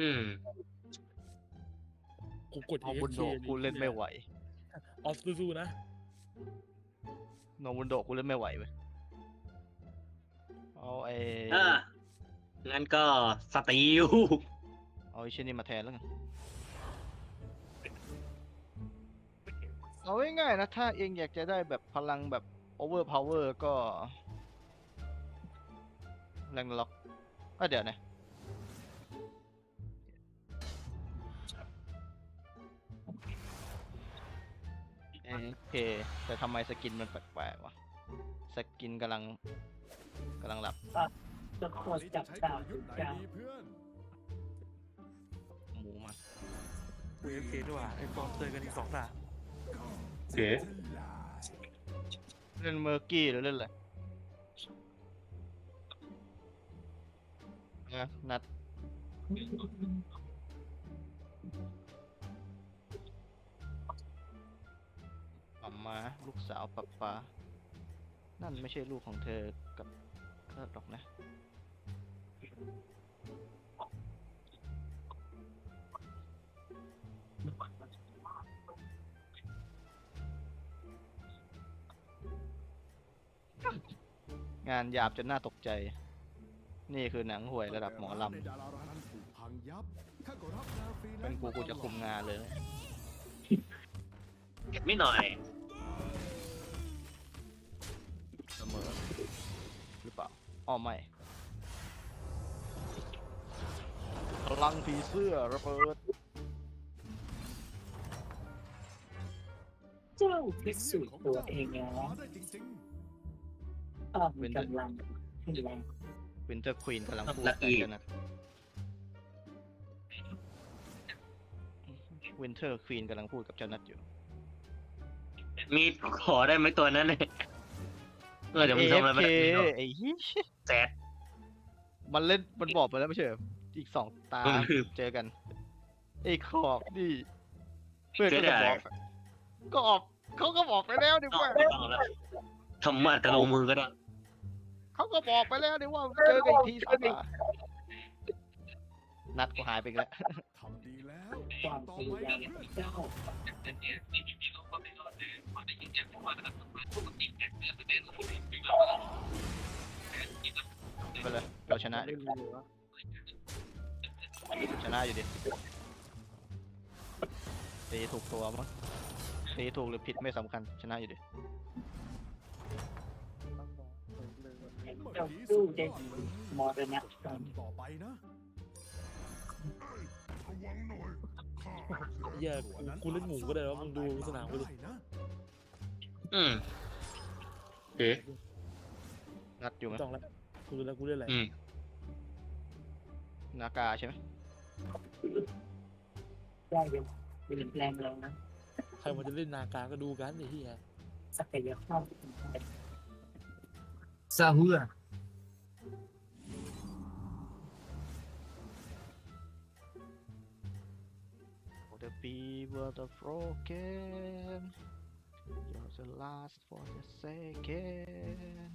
อืมกูกดเอาบุญโด AFK กูเล่นไม่ไหวออฟสู้ๆนะโนบุญโดกูเล่นไม่ไหวเว้ยเอาไอ้เอองั้นก็สตีลเอาไอ้ชิ้นนี้มาแทนแล้วกันเอาง่ายๆนะ ถ้าเองอยากจะได้แบบพลังแบบ over power ก็แรงล็อกก็เดี๋ยวนะ โอเค แต่ทำไมสกินมันแปลกๆวะ สกินกำลังกำลังหลับจะโคตรจับดาวทุกอย่างหมูมากูเอฟเคด้วยว่ะไอ้ฟอร์มเจอกันอีกสองด่านโอเคเล่นเมอร์กี้หรือเล่นอะไรนะนัด มาลูกสาวปับปานั่นไม่ใช่ลูกของเธอกับเคิร์ดหรอกนะ งานหยาบจนน่าตกใจ นี่คือหนังห่วยระดับหมอลำ เป็นกูกูจะคุมงานเลย เก็บไม่หน่อย อเปล่าอ้อไม่พลังผีเสื้อระเบิดเจ้าพิสูจน์ตัวเองแล้วอ้อมกำลังขึ้นแรงวินเตอร์ควีนกำลังพูดลัคกี้กันนะวินเทอร์ควีนกำลังพูดกับเจ้านัดอยู่ มีขอได้ไหมตัวนั้นเนี่ยเออเดี๋ยวมึงทำอะไรไม่ AFK ได้ไอ้เหี้ย แซดมันเล่นมันบอกไปแล้วไม่ใช่เหรออีกสองตาอืมเจอกันไอ้ขอบนี่เพื่อนก็จะบอกก็ออกเขาก็บอกไปแล้วดิต้องว่าไม่ต้องแล้วทำมาแต่ลงมือก็ได้เขาก็บอกไปแล้วดิว่าเจอกันอีกทีสองตานัดก็หายไปอีกแล้วทำดีแล้วความพยายามของเจ้า ไปเลยเราชนะดิชนะอยู่ดิตีถูกตัวมั้งตีถูกหรือผิดไม่สำคัญชนะอยู่ดิเจ้าสู้ได้ดีมรณะกรรมต่อไปนะเหี้ยกูกูเล่นหมูก็ได้แล้วมึงดูสนามกูดิ นะอืมโอเคนัดอยู่ไหมไม่ต้องแล้ว กูรู้แล้วกูเล่นอะไรอืมนากาใช่ไหมได้ยังเปลี่ยนแปลงแล้วนะใครมันจะเล่นนาการก็ดูกันไอ้เหี้ยศักยภาพซาฮูอะ For the people the broken You're the last for the second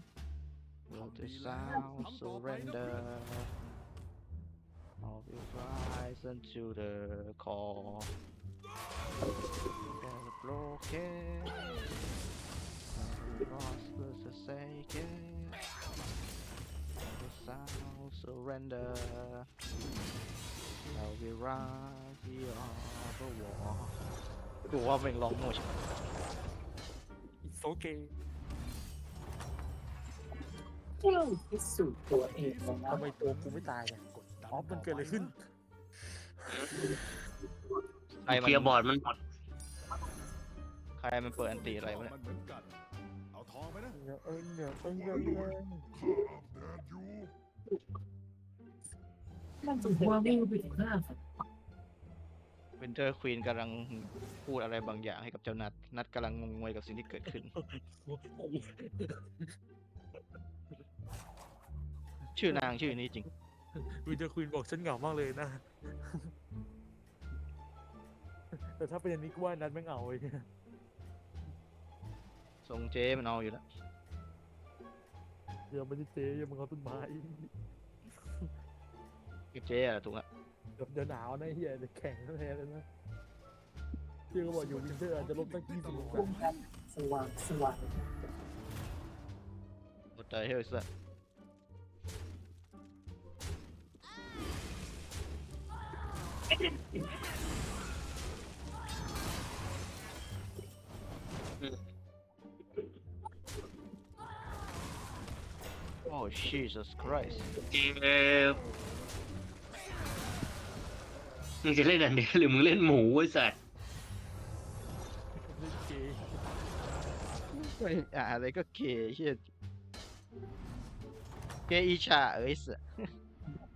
Will the sound surrender All will rise unto the call For the broken The lost for the second All the sound surrender Now we rise beyond the wall กูว่าเป็นร้องโมช โอเค เ จ้าพิสูจน์ตัวเองแล้วนะทำไมตัวกูไม่ตายเนี่ยกดดันอ๋อมันเกิดอะไรขึ้น ใครมันเคลียร์บอร์ดมันหมดใครมันเปิดอันตีอะไรวะเนี่ยมันเหมือนกันเอาทองไปนะเดี๋ยวเอิงเดี๋ยวเอิงเดี๋ยวเอิงมันจะหัววิ่งไปถึงห้าสิบวินเทอร์ควีนกำลังพูดอะไรบางอย่างให้กับเจ้านัด นัดกำลังงงงวยกับสิ่งที่เกิดขึ้น ชื่อนางชื่อนี้จริง วินเทอร์ควีนบอกฉันเหงามากเลยนะ แต่ถ้าเป็นอย่างนี้กูว่านัดไม่เหงาเลยทรงเจ๊มันเอาอยู่แล้ว เดี๋ยวมันจะเจ๊ยังมึงเอาต้นไม้เจ๊อะถูกละเดี๋ยวเดี๋ยวหนาวนะไอ้เฮียเดี๋ยวแข็งแท้เลยนะที่เขาบอกอยู่วินเทอร์อาจจะลบตั้งยี่สิบองศาพุ่งครับสว่างสว่างหมดใจ โอ้ Jesus Christ เกมมึงจะเล่นอันเดียวหรือมึงเล่นหมูไอ้สัสเล่นเกมไม่อ่านอะไรก็เกย์เฮียเกย์อีชาเอ้ยสัส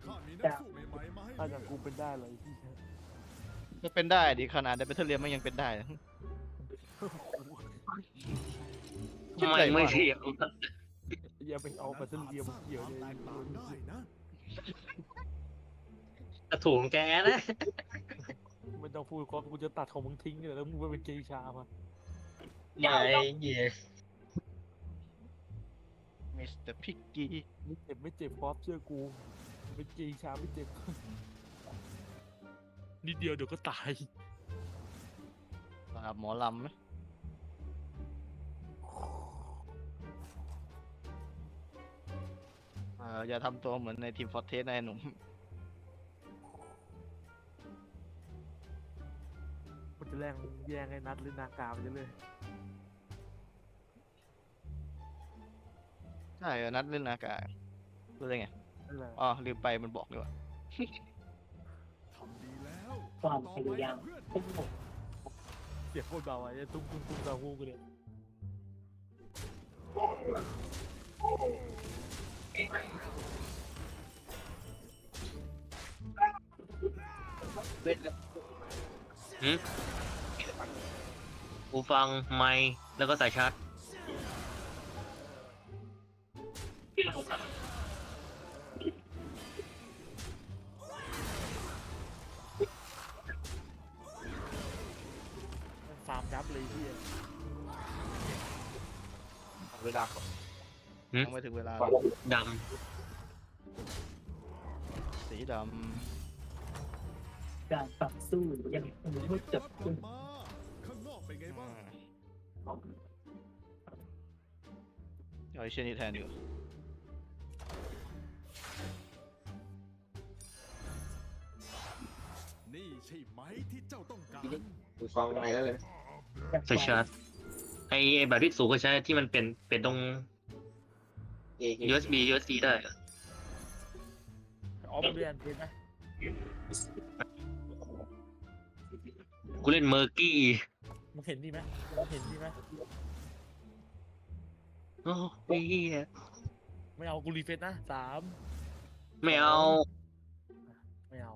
ข้ามีนักสู้ใหม่ๆมาให้ถ้าอเลืย่างอกกูเป็นได้เลยที่ ก็เป็นได้ดิขนาดในเบทเทอร์เรียนมันยังเป็นได้เลยทำไมไม่เทียบอย่าไปเอาแบตเตอรี่มาเกี่ยวเลยแตกต่างได้นะกระถูงแกนะ ไม่ต้องพูดก็กูจะตัดของมึงทิ้งเลยแล้วมึงไปเป็นเกย์ชามาไม่เหี้ยมิสเตอร์พิกกี้ไม่เจ็บไม่เจ็บป๊อปเชื่อกู เป็นเกย์ชาไม่เจ็บ นิดเดียวเดี๋ยวก็ตาย สำหรับหมอลำไหมเอออย่าทำตัวเหมือนในทีมฟอร์เทสนะไอ้หนุ่ม มันจะแย่งแย่งไอ้นัดหรือนากาไปเรื่อยใช่เออนัดเล่นอากาศรู้ได้ไงๆนั่นแหละ อ๋อลืมไปมันบอกด้วยว่าทำดีแล้ว ความพยายามเพื่อนหมดเสียงโคตรเบาไอ้ตุ้มตุ้มตุ้มตาหูกูเนี่ยกูฟังไมค์แล้วก็สายชาร์จ เวลาก่อนยังไม่ถึงเวลา ดสีดการต่อสู้ยังไม่จบกลับมาข้างนอกเป็นไงำบ้างเอาไอ้เชยนี่แทนดีกว่านี่ใช่ไหมที่เจ้าต้องการกูฟังไปแล้วเลยำสายชาร์จ ไอ้ไอ้แบบที่สูงก็ใช้ที่มันเป็นเป็นตรงเอเ USB USB ได้อะออฟเรียนเพนนะกูเล่นเมอร์กี้มึงเห็นนี่ไหมมึงเห็นนี่ไหมโอ้ยเหี้ยไม่เอากูรีเฟซนะสามไม่เอา ไม่เอา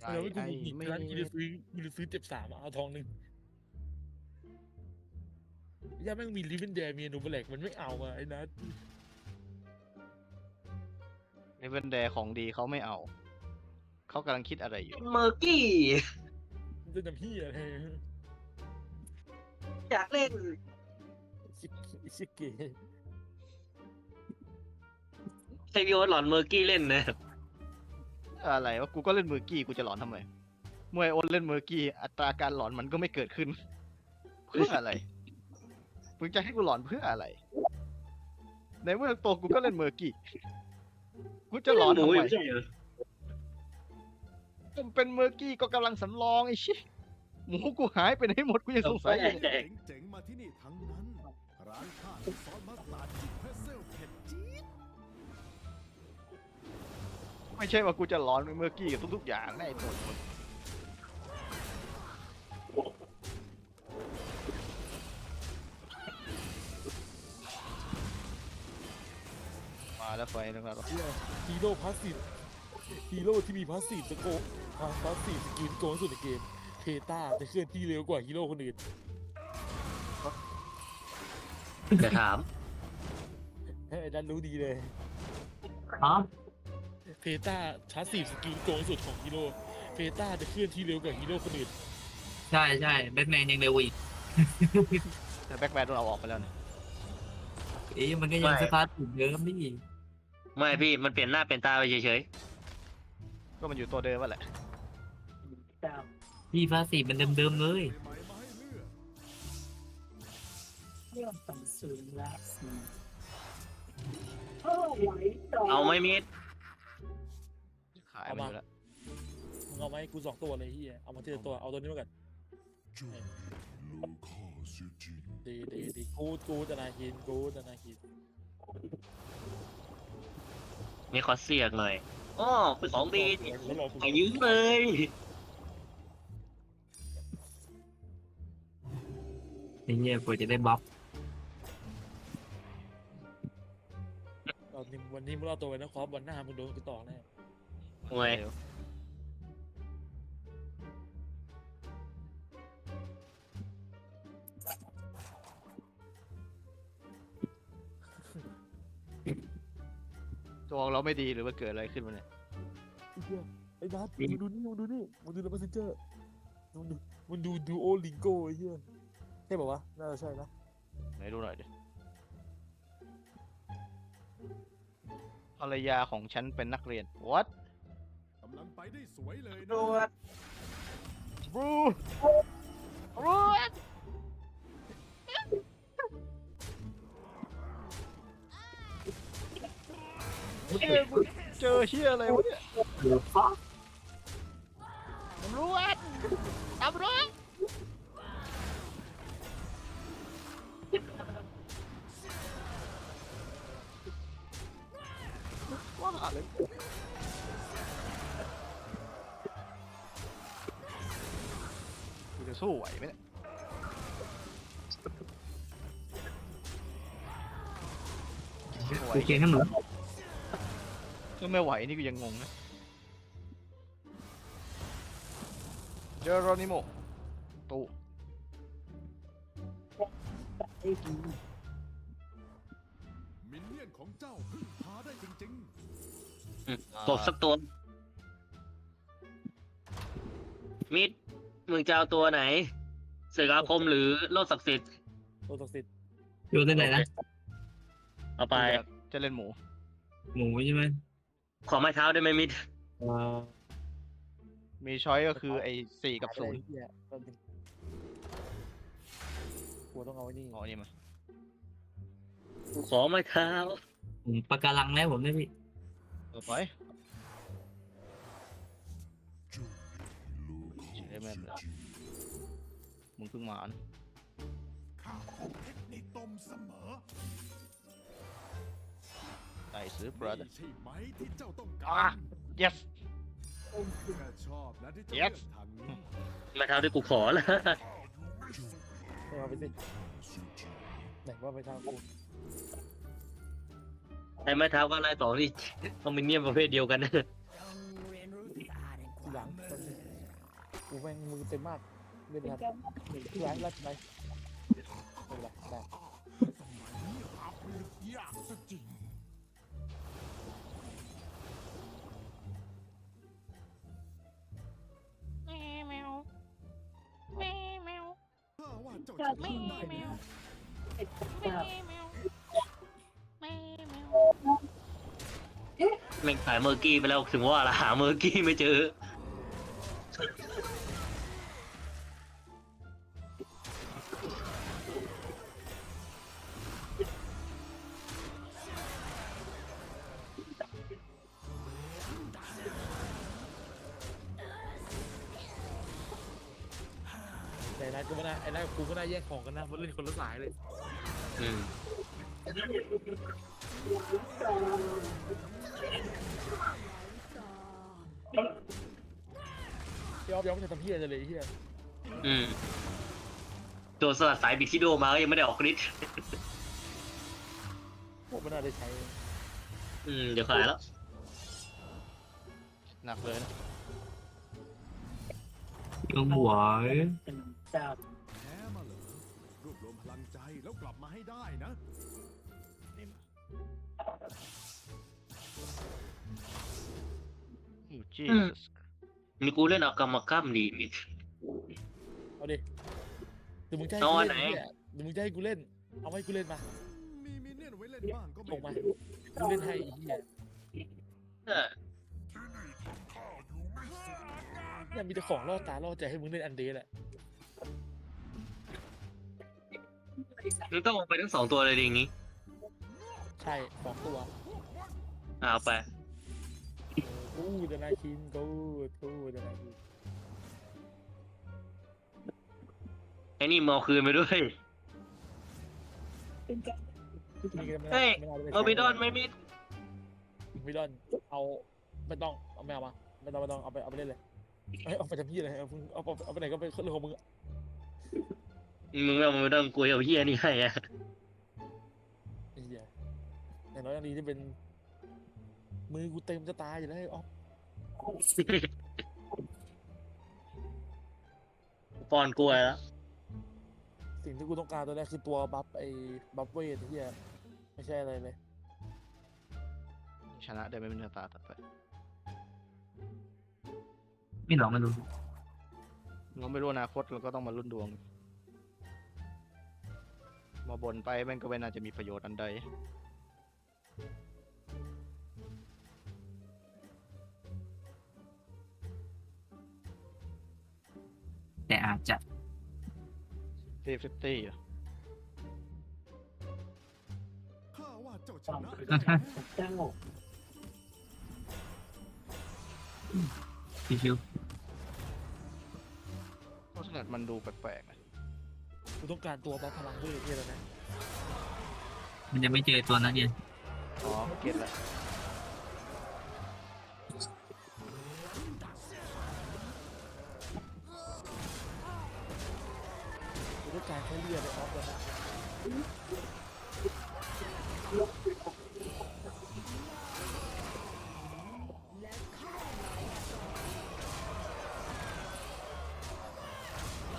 แล้วกูหยิบร้านกูจะซื้อกูจะซื้อเจ็บสามอะเอาทองหนึ่งย่าแม่งมีลิฟเวนเดมีนูเบล็กมันไม่เอาอะไอ้นัทในเวนแดของดีเขาไม่เอา เขากำลังคิดอะไรอยู่ เมอร์กี้ มันจะทำพี่อะไรอยากเล่น ชิคชิคเกย์ใช้พี่โอ๊ตหลอนเมอร์กี้เล่นนะ อะไรวะกูก็เล่นเมอร์กี้กูจะหลอนทำไมเมื่อไอโอนเล่นเมอร์กี้อัตราการหลอนมันก็ไม่เกิดขึ้นเพื่ออะไรมึงจะให้กูหลอนเพื่ออะไร ในเมื่อตัวกูก็เล่นเมอร์กี้กูจะหลอนหมูทำอไมยู่ไม่ใช่เหรอก็เป็นเมอร์กี้ก็กำลังสำรองไอ้ชิหมูกูหายไปไหนหมดกูยังสงสัยอยู่เนี่ยเจ๋งๆมาที่นี่ทั้งนั้นร้านข้ามีซอสมัสตาร์ด ไม่ใช่ว่ากูจะหลอนเป็นเมอร์กี้กับทุกๆอย่างนะไอ้ตัวมาแล้วไฟนะครับฮีโร่พาสซีฟฮีโร่ที่มีพาสซีฟสโกพาสซีฟสกิลโกงสุดในเกมเพตาจะเคลื่อนที่เร็วกว่าฮีโร่คนอื่นจะถามให้ไอ้ดันรู้ดีเลยอ๋อ เพตาพาสซีฟสกิลโกงสุดของฮีโร่เพตาจะเคลื่อนที่เร็วกว่าฮีโร่คนอื่นใช่ใช่แบทแมนยังเร็วอีกแต่แบ็กแมนโดนเอาออกไปแล้วเนี่ยเอ๊ะมันก็ยังสตาร์ทถึงเดิมนี่ไม่พี่มันเปลี่ยนหน้าเปลี่ยนตาไปเฉยก็มันอยู่ตัวเดิมว่าแหละเจ้าพี่พาสีมันเดิมๆเลยใหม่ๆมาให้เลือกเรื่องสังสูงละสีโอ้ไหวต่ อๆเอาไหม่มิดขายมันอยู่แล้วมึงเอาไหมาให้กูสองตัวเลยเฮียเอามาทีละตัวเอาตัวนี้มาก่อนเจ้ารู้ข้าเสียจริงดีดีดีกูดกูดอนาคินกูดอนาคินมีขอเสียกหน่อยอ๋อเป็นของดีนี่แล้วรอกูไปยืมเลยไอ้เหี้ยกว่าจะได้บัฟเอานี่วันนี้มึงรอตัวไว้นะครอฟวันหน้ามึงโดนกูต่อแน่ โอ้ยเร็วตัวของเราไม่ดีหรือว่าเกิดอะไรขึ้นวะเนี่ยไอ้เหี้ยไอ้นัทมึงดูนี่มึงดูนี่มึงดูใน messenger มึงดูมึงดูดูโอลิงโกไอ้เหี้ยใช่ป่าวะน่าจะใช่นะไหนดูหน่อยดิภรรยาของฉันเป็นนักเรียน what กำลัง ไปได้สวยเลยนะบรูบรูเฮ้ยกูเจอเฮียอะไรวะเนี่ยตำรวจตำรวจ สู้ไหวไหมเนี่ยไม่ไหวกูเกณฑ์ให้หมดก็ไม่ไหวนี่กูยังงงนะเจอโรนิโมตูได้ดีมินเนี่ยนของเจ้าพึ่งพาได้จริงกบสักตัวมิด มึงจะเอาตัวไหนเสือกอาคมหรือโลดศักดิ์สิทธิ์ตัวศักดิ์สิทธิ์โยนได้ไหนนะเอาไปจะเล่นหมู หมูใช่ไหมขอไม้เท้าได้ไหมมิดเออมีช้อยก็คือไอ้สี่กับศูนย์ไอ้เหี้ยแป๊บนึงกูต้องเอาไอ้นี่อ๋อนี่มาขอไม้เท้าผมปากการังแล้วผมได้พี่เอาไป แม่นจเลยริงมึงเพิ่งมานะข้าขอเพชรในต้มเสมอไต่ซื้อ brother นี่ใช่ไหมที่เจ้าต้องอะการ yes แค่ชอบนะที่เจ้า Yes เลือกทางนี้ไม้เท้าที่กูขอแล้วไม่เอาไปสิไหนว่าไปทางกูไอ้ไม้เท้าก็ไล่ต่อนี่ ต้องเป็นเนียมประเภทเดียวกันนะทีหลังแป๊บนึง กูแม่งมือเต็มมากเล่นเป็นทันการหนีที่ร้านรัดไปไม่เป็นไรได้สมัยนี้หาผลึกยากซะจริงข้าว่าเจ้าจะทำได้ไหมเป็นเจ้าแม่งขายเมอร์กี้ไปแล้วถึงว่าละหาเมอร์กี้ไม่เจอ เพราะเล่นคนละสายเลยอืมพี่ออฟยังไม่ทันทำเพี้ยอะไรเลยไอ้เฮียอืมตัวสลัดสายบิดที่โดมาก็ยังไม่ได้ออกฤทธิ์พวกไม่น่าได้ใช้อืมเดี๋ยวขายแล้วหนักเลยนะ ยังหวายเป็นเจ้ พลังใจแล้วกลับมาให้ได้นะนี่มาโอ้จีอืมมีกูเล่นเอากรรมกรรมดีมิด เอาดิเดี๋ยวมึงจะให้เอากูอันเล่นไหนไอ้เหี้ยเดี๋ยวมึงจะให้กูเล่น เอาให้กูเล่นมามีมินเนี่ยนไว้เล่นบ้างก็ไม่ส่งมาผิดกูเล่นให้ไอ้เหี้ยเออเนี่ยมีแต่ของล่อตาล่อใจให้มึงเล่นอันเดย์แหละ มึงต้องเอาไปทั้งสองตัวเลยดิอย่างงี้ ใช่สองตัวอ่าเอาไป กูเดนาคินกูกูเดนาคินไอ้นี่มึงเอาคืนไปด้วยนี่ก็ไม่เฮ้ยไม่น่าจะเอาไปดอนไม่มีมิดอนเอาไม่ต้องเอาไม่เอามาไม่ต้องไม่ต้องเอาไปเอาไปเล่นเลยเอ้ยเอาไปทำพี่เลยเอาเอาเอาเอาไปไหนก็ไปเรื่องของมึงอะ มึงเอาไม่ต้องกลัวเอาเฮียนี่ให้อะไอ้เหี้ยอย่างน้อยอย่างดีที่เป็น มือกูเต็มจะตายอยู่แล้วไอ้ออฟปอนกลัวแล้วสิ่งที่กูต้องการตอนแรกคือตัวบัฟไอ้บัฟเวทไอ้เหี้ยไม่ใช่อะไรเลย ชนะได้ไม่เป็นเนื้อตาตัดไปไม่หรอกไม่รู้เราไม่รู้อนาคตเราก็ต้องมาลุ้นดวง มาบนไปแม่งก็ไม่น่าจะมีประโยชน์อันใด แต่อาจจะฟิฟตี้อะข้าว่าเจ้าชนะเจ้าชิวเพราะฉะนั้นมันดูแปลกๆนะ กูต้องการตัวบัฟพลังเวทเนี่ยแล้วนะๆมันจะไม่เจอตัวนั้นเนี่ยอ๋อเก็ตละกูต้องการแค่เลือดไอ้ออฟแล้วนะ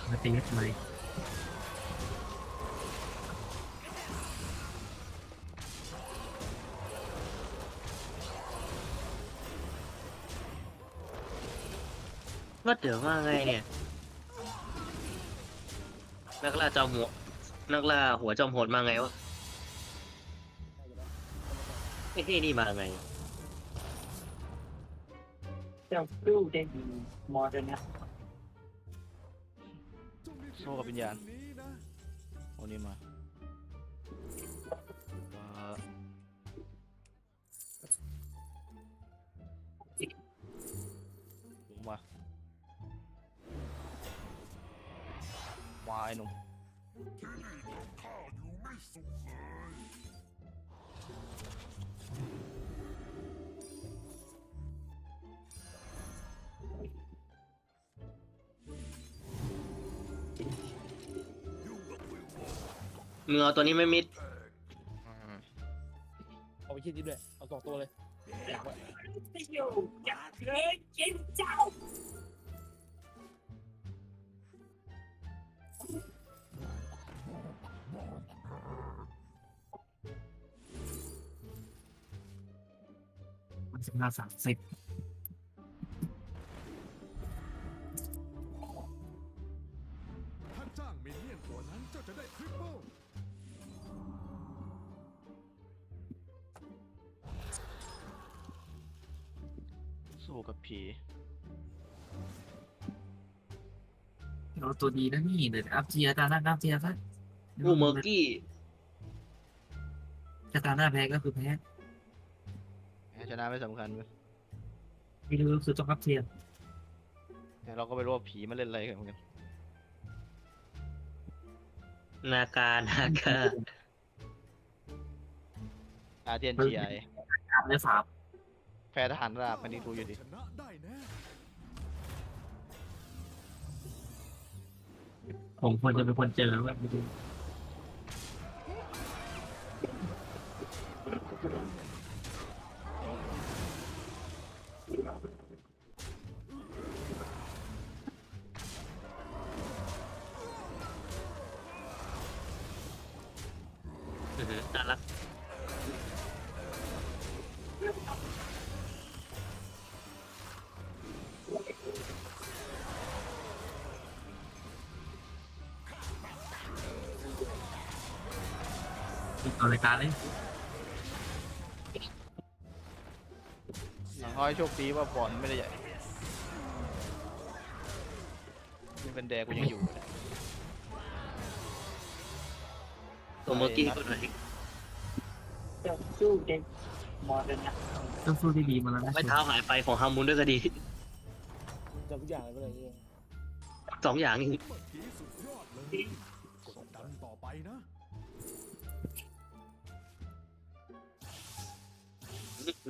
มาตีให้ทำไม ว่าเดี๋ยวว่าไงเนี่ย นักล่าจอมหัว นักล่าหัวจอมโหดมาไงวะไอ้ที่นี่มาไงเจ้าสู้ได้ดีมอเตอร์นะโซ่กับวิญญาณนี้นะโอ้นี่มาาวายหนุ่มมึงเอาตัวนี้ไม่มิดอืมเอาไปคิดนิดด้วย เอาสองตัวเลย อยากไว้อยู่อยาก สิบห้าสามสิบถ้าจ้างมินเนี่ยนตัวนั้นเจ้าจะได้ทริปเปิลสู้กับผีเราตัวดีนะนี่เดี๋ยวอัพเจียตาหน้าอัพเจียซะกูเมอร์กี้ ถ้าตาหน้าแพ้ก็คือแพ้แพ้ชนะ ไม่สำคัญเว้ยไม่รู้คือต้องอัพเจียแต่เราก็ไม่รู้ว่าผีมันเล่นอะไรกันเหมือนกันนาการนาการอาเทียนจีไออัพได้สามแพ้ทหารราบมันนี่รู้อยู่ดิชนะได้แน่ผมควรจะเป็นคนเจอว่าไม่รู้ หือน่ารักติดต่อรายการเลยเราขอให้โชคดีว่าบอลไม่ได้ใหญ่นี่เป็นแดกูยังอยู่ เลยตัวเมื่อกี้ก็หน่อยจะสู้เด็กมอเตอร์นะต้องสู้ที่ดีมาแล้วนะไม่เท้าหายไปของฮามุนด้วยก็ดีจำทุกอย่างเลยไปเลยเนี่ยสองอย่างนี่เมื่อกี้สุดยอดเลยกดดันต่อไปนะ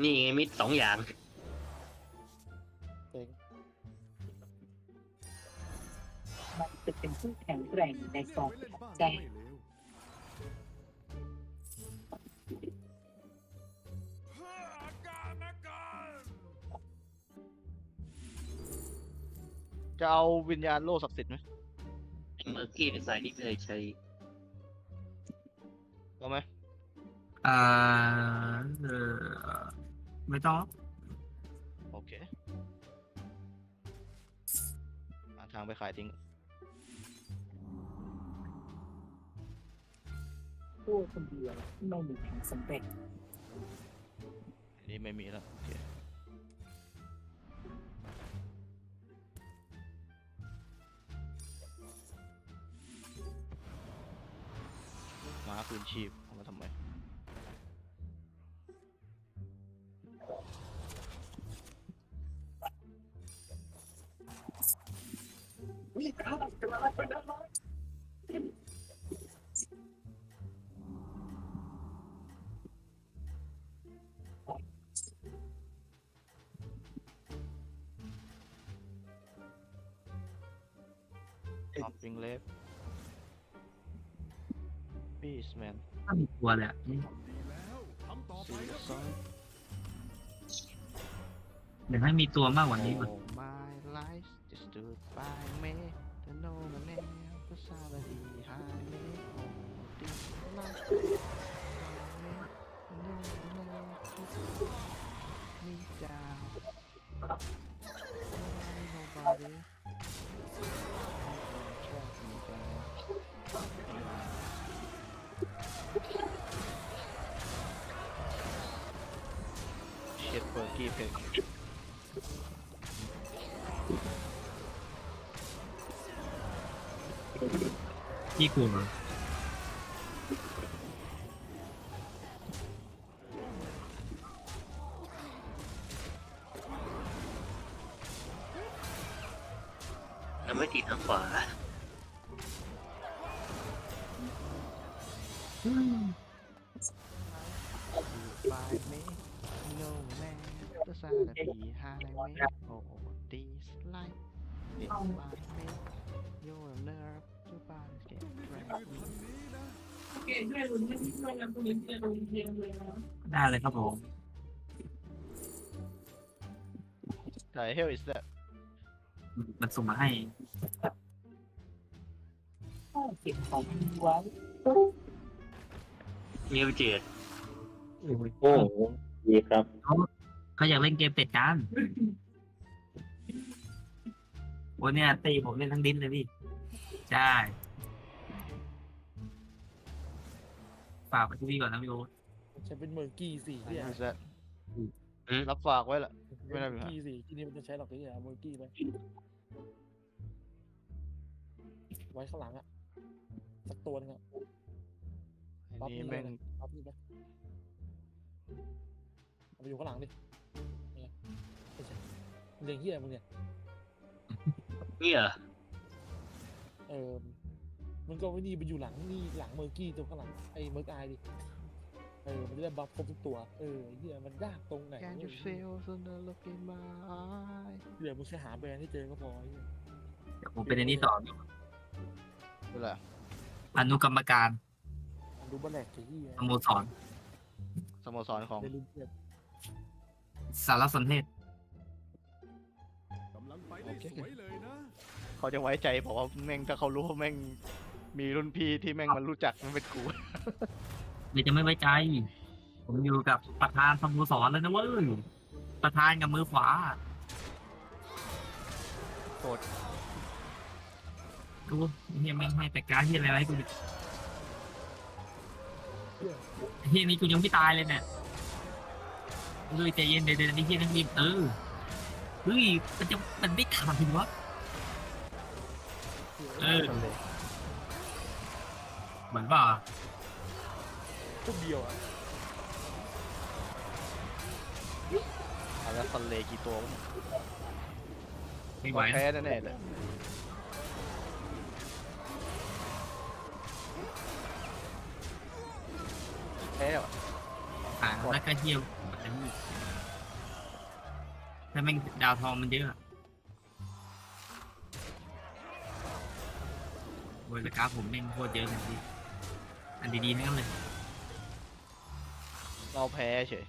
นี่ไงมิดสองอย่างเต็งมันจะเป็นผู้แข็งแกร่งในสองไว้เล่นบ้างใจ จะเอาวิญญาณโลศักดิ์สิทธิ์ไหมเมื่อกี้ในสายนี้ไม่ได้ใช้เอาไหมอ่าเออไม่ต้องโอเคหาทางไปขายทิ้งผู้คนเดียวไม่มีทางสำเร็จอันนี้ไม่มีแล้วโอเคาคืนชีพเอามาทำไม Hopping left Beastman ถ้ามีตัวเลย อะดีแล้วทำต่อไป See นะ the sun เดี๋ยวให้มีตัวมากกว่านี้ก่อน All my life just stood by me to know my name the salary behind me all this life no เปิดกี้เพลงที่กลัวแล้วไม่ตีทางขวา ซาดีฮาไลเโอดีสไลด์เด็กบาร์เฟสโยเนอร์จูบาร์เกตแรงได้เลยครับผมไายเฮลิสแนี่มันส่งมาให้เก็บของไว้มีเจดโอ้โหดีครับ เขาอยากเล่นเกมเป็ดกันโอ้เนี่ยตีผมเล่นทั้งดินเลยพี่ ใช่ฝากไปที่พี่ก่อนนะพี่โอ๊ตฉันเป็นเมอร์กี้สี่ the เนี่ย hell is that รับฝากไว้ละไม่ได้เมมีอปัญหาร์กี้สี่ที่นี่มันจะใช้หรอกที่เนี่ยเมอร์กี้ไปไว้ข้างหลังอะสักตัวนึงอะอันนี้แม่งปั๊บนี่ไปเอาไปอยู่ข้างหลังดิเนี่ยไม่ใช่ เลี้ยงเฮียมึงเนี่ยเนี่ยเออมันก็ไม่นี่ไปอยู่หลังนี่หลังเมอร์กี้ตัวข้างหลังไอ้เมอร์กไอดิเออมันจะได้บัฟครบทุกตัวเออไอ้เฮียมันยากตรงไหน can you feel the look in my eye เดี๋ยวมึงแค่หาแบรนด์ให้เจอก็พอไอ้เหี้ยเดี๋ยวผมเป็นอันนี้ต่อคืออะไรอนุกรรมการมันดูบัลแลกไอ้เฮียสโมสรสโมสรของ ได้รุ่นเทียบสารสนเทศ เขาจะไว้ใจบอกว่าแม่งถ้าเขารู้ว่าแม่งมีรุ่นพี่ที่แม่งมันรู้จักมันเป็นกูเดี๋ยวจะไม่ไว้ใจ ผมอยู่กับประธานสโมสรเลยนะเว้ย ประธานกับมือขวาโคตรดูเฮียไม่งให้แต่การที่อะไรไว้กูเฮียนี้กูยังไม่ตายเลยเนี่ยเฮ้ยใจเย็นเดี๋ยวเดี๋ยวไอ้เหี้ยนั่งรีบเออเฮ้ยมันจะมันไม่ทันวะ เออ เหมือนว่าคนเดียวอะเอาแล้วคอนเลกี่ตัววะไม่ไหวแพ้แน่ๆเลยแพ้ว่ะอ่าแล้วก็เหี้ยวอันนี้ถ้าแม่งดาวทองมันเยอะอะ ยแล้วกราฟผมแม่งโคตรเยอะเลยพี่อันดีๆทั้งนั้นเลยเราแพ้เฉย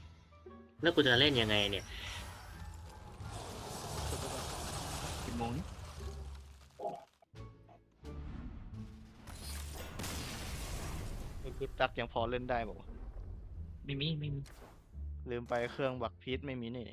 แล้วกูจะเล่นยังไงเนี่ยกี่โมงนี่คือตักยังพอเล่นได้บอกไม่มีไม่มี ลืมไปเครื่องบักพีทไม่มีนี่